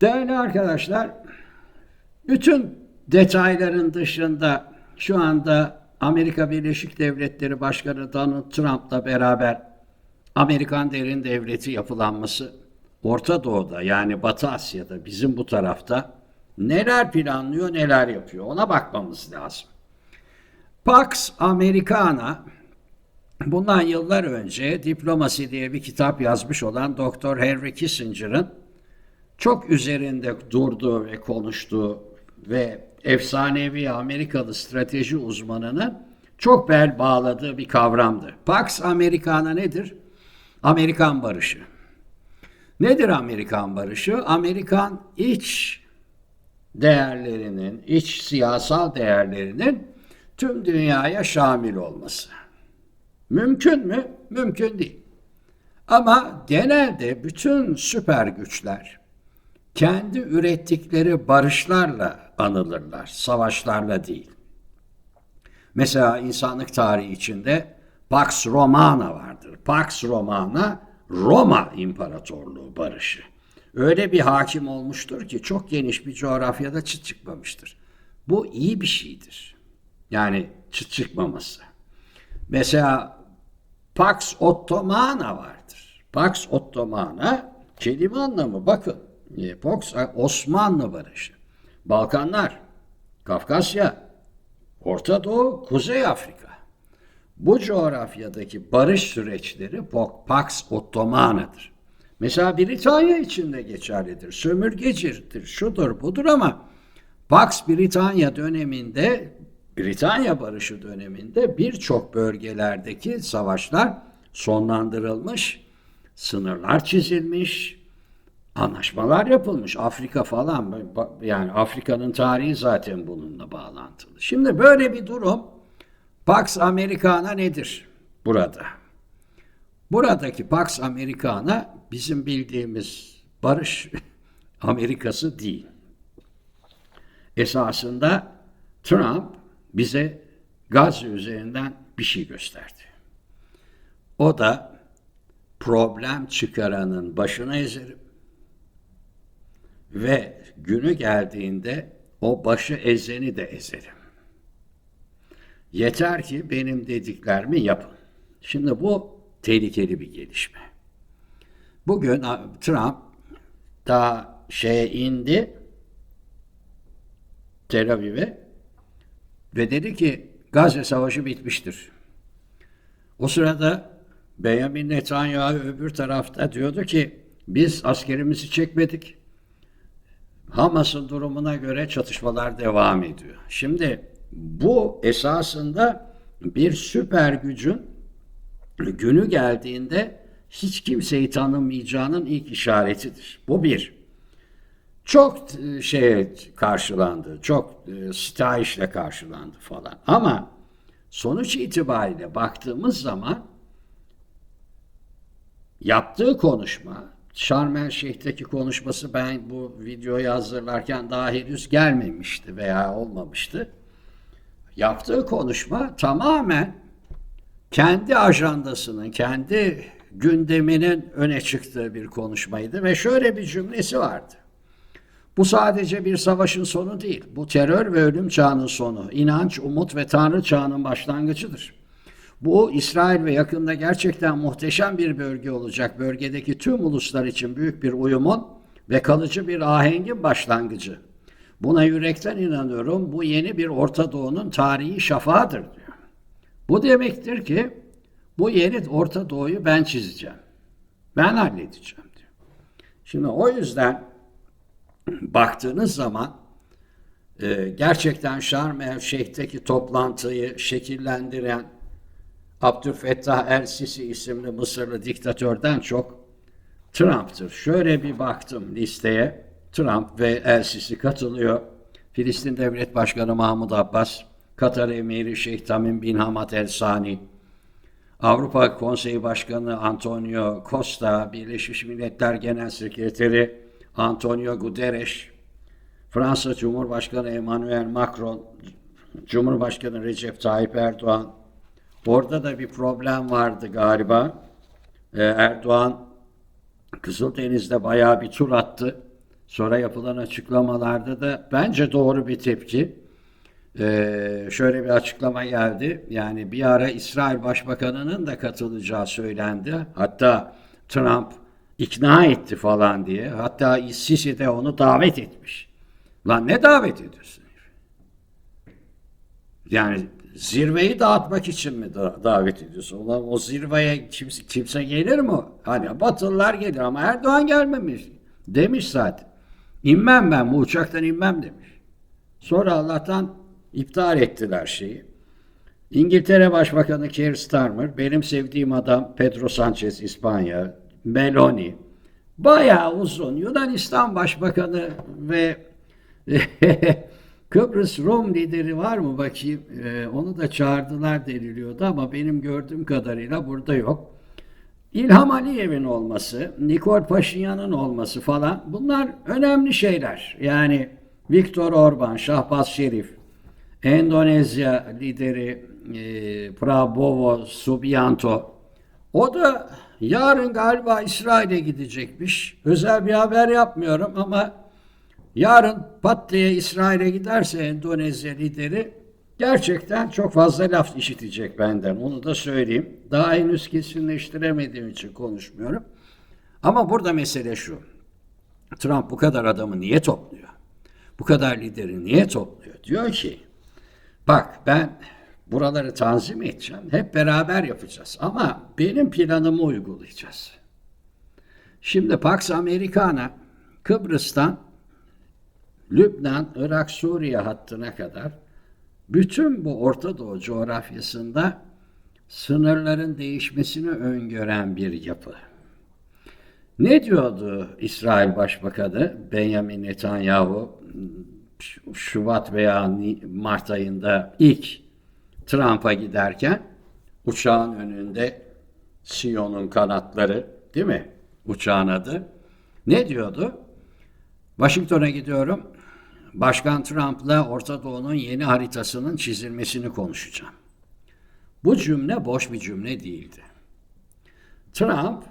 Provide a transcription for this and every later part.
Değerli arkadaşlar, bütün detayların dışında şu anda Amerika Birleşik Devletleri Başkanı Donald Trump'la beraber Amerikan derin devleti yapılanması Orta Doğu'da yani Batı Asya'da bizim bu tarafta neler planlıyor neler yapıyor ona bakmamız lazım. Pax Americana bundan yıllar önce Diplomasi diye bir kitap yazmış olan Dr. Henry Kissinger'ın çok üzerinde durduğu ve konuştuğu ve efsanevi Amerikalı strateji uzmanının çok bel bağladığı bir kavramdır. Pax Americana nedir? Amerikan barışı. Nedir Amerikan barışı? Amerikan iç değerlerinin, iç siyasal değerlerinin tüm dünyaya şamil olması. Mümkün mü? Mümkün değil. Ama genelde bütün süper güçler kendi ürettikleri barışlarla anılırlar, savaşlarla değil. Mesela insanlık tarihi içinde Pax Romana vardır. Pax Romana Roma İmparatorluğu barışı. Öyle bir hakim olmuştur ki çok geniş bir coğrafyada çıt çıkmamıştır. Bu iyi bir şeydir. Yani çıt çıkmaması. Mesela Pax Ottomana vardır. Pax Ottomana kelime anlamı bakın. E, Pax Osmanlı barışı. Balkanlar, Kafkasya, Orta Doğu, Kuzey Afrika. Bu coğrafyadaki barış süreçleri Pax Ottomana'dır. Mesela Britanya için de geçerlidir. Sömürgecidir, şudur budur ama Pax Britanya döneminde, Britanya Barışı döneminde birçok bölgelerdeki savaşlar sonlandırılmış, sınırlar çizilmiş, anlaşmalar yapılmış. Afrika falan yani Afrika'nın tarihi zaten bununla bağlantılı. Şimdi böyle bir durum Pax Americana nedir burada? Buradaki Pax Americana bizim bildiğimiz barış Amerikası değil. Esasında Trump bize Gazze üzerinden bir şey gösterdi. O da problem çıkaranın başına ezerim ve günü geldiğinde o başı ezeni de ezerim. Yeter ki benim dediklerimi yapın. Şimdi bu tehlikeli bir gelişme. Bugün Trump daha şeye indi Tel Aviv'e ve dedi ki Gazze Savaşı bitmiştir. O sırada Benjamin Netanyahu öbür tarafta diyordu ki biz askerimizi çekmedik. Hamas'ın durumuna göre çatışmalar devam ediyor. Şimdi bu esasında bir süper gücün günü geldiğinde hiç kimseyi tanımayacağının ilk işaretidir. Bu bir. Çok şey karşılandı, çok e, sitayişle karşılandı falan. Ama sonuç itibariyle baktığımız zaman yaptığı konuşma, Şarm El Şeyh'teki konuşması ben bu videoyu hazırlarken daha henüz gelmemişti veya olmamıştı. Yaptığı konuşma tamamen kendi ajandasının, kendi gündeminin öne çıktığı bir konuşmaydı ve şöyle bir cümlesi vardı. Bu sadece bir savaşın sonu değil. Bu terör ve ölüm çağının sonu. İnanç, umut ve tanrı çağının başlangıcıdır. Bu İsrail ve yakında gerçekten muhteşem bir bölge olacak. Bölgedeki tüm uluslar için büyük bir uyumun ve kalıcı bir ahengin başlangıcı. Buna yürekten inanıyorum. Bu yeni bir Orta Doğu'nun tarihi şafağıdır diyor. Bu demektir ki bu yeni Orta Doğu'yu ben çizeceğim. Ben halledeceğim diyor. Şimdi o yüzden baktığınız zaman e, gerçekten Şarm El Şeyh'teki toplantıyı şekillendiren Abdülfettah El-Sisi isimli Mısırlı diktatörden çok Trump'tır. Şöyle bir baktım listeye. Trump ve El-Sisi katılıyor. Filistin Devlet Başkanı Mahmut Abbas, Katar Emiri Şeyh Tamim bin Hamad El Sani, Avrupa Konseyi Başkanı Antonio Costa, Birleşmiş Milletler Genel Sekreteri Antonio Guterres, Fransa Cumhurbaşkanı Emmanuel Macron, Cumhurbaşkanı Recep Tayyip Erdoğan, Orada da bir problem vardı galiba. Ee, Erdoğan Kızıldeniz'de bayağı bir tur attı. Sonra yapılan açıklamalarda da bence doğru bir tepki. Ee, şöyle bir açıklama geldi. Yani bir ara İsrail Başbakanı'nın da katılacağı söylendi. Hatta Trump ikna etti falan diye. Hatta Sisi de onu davet etmiş. Lan ne davet ediyorsun? Yani zirveyi dağıtmak için mi da- davet ediyorsun? Ulan o zirveye kimse, kimse gelir mi? Hani Batılılar gelir ama Erdoğan gelmemiş. Demiş zaten. İnmem ben bu uçaktan inmem demiş. Sonra Allah'tan iptal ettiler şeyi. İngiltere Başbakanı Keir Starmer, benim sevdiğim adam Pedro Sanchez İspanya, Meloni, bayağı uzun Yunanistan Başbakanı ve Kıbrıs Rum lideri var mı bakayım? Ee, onu da çağırdılar deniliyordu ama benim gördüğüm kadarıyla burada yok. İlham Aliyev'in olması, Nikol Paşinyan'ın olması falan bunlar önemli şeyler. Yani Viktor Orban, Şahbaz Şerif, Endonezya lideri e, Prabowo Subianto o da yarın galiba İsrail'e gidecekmiş. Özel bir haber yapmıyorum ama yarın pat İsrail'e giderse Endonezya lideri gerçekten çok fazla laf işitecek benden. Onu da söyleyeyim. Daha henüz kesinleştiremediğim için konuşmuyorum. Ama burada mesele şu. Trump bu kadar adamı niye topluyor? Bu kadar lideri niye topluyor? Diyor ki bak ben buraları tanzim edeceğim. Hep beraber yapacağız. Ama benim planımı uygulayacağız. Şimdi Pax Americana Kıbrıs'tan Lübnan, Irak, Suriye hattına kadar bütün bu Orta Doğu coğrafyasında sınırların değişmesini öngören bir yapı. Ne diyordu İsrail Başbakanı Benjamin Netanyahu Şubat veya Mart ayında ilk Trump'a giderken uçağın önünde Siyon'un kanatları değil mi? Uçağın adı. Ne diyordu? Washington'a gidiyorum. Başkan Trump'la Orta Doğu'nun yeni haritasının çizilmesini konuşacağım. Bu cümle boş bir cümle değildi. Trump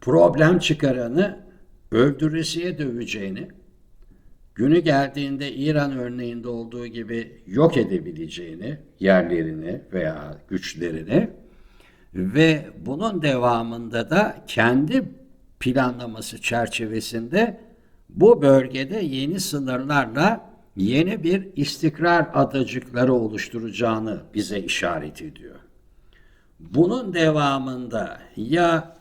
problem çıkaranı öldüresiye döveceğini, günü geldiğinde İran örneğinde olduğu gibi yok edebileceğini, yerlerini veya güçlerini ve bunun devamında da kendi planlaması çerçevesinde bu bölgede yeni sınırlarla yeni bir istikrar adacıkları oluşturacağını bize işaret ediyor. Bunun devamında ya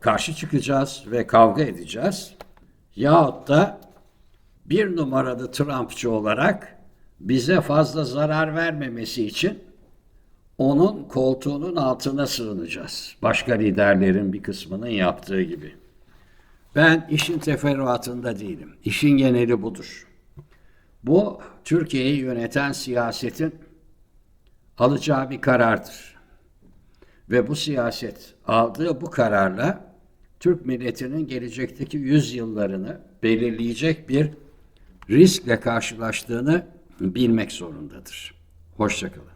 karşı çıkacağız ve kavga edeceğiz yahut da bir numaralı Trumpçı olarak bize fazla zarar vermemesi için onun koltuğunun altına sığınacağız. Başka liderlerin bir kısmının yaptığı gibi. Ben işin teferruatında değilim. İşin geneli budur. Bu Türkiye'yi yöneten siyasetin alacağı bir karardır. Ve bu siyaset aldığı bu kararla Türk milletinin gelecekteki yüzyıllarını belirleyecek bir riskle karşılaştığını bilmek zorundadır. Hoşçakalın.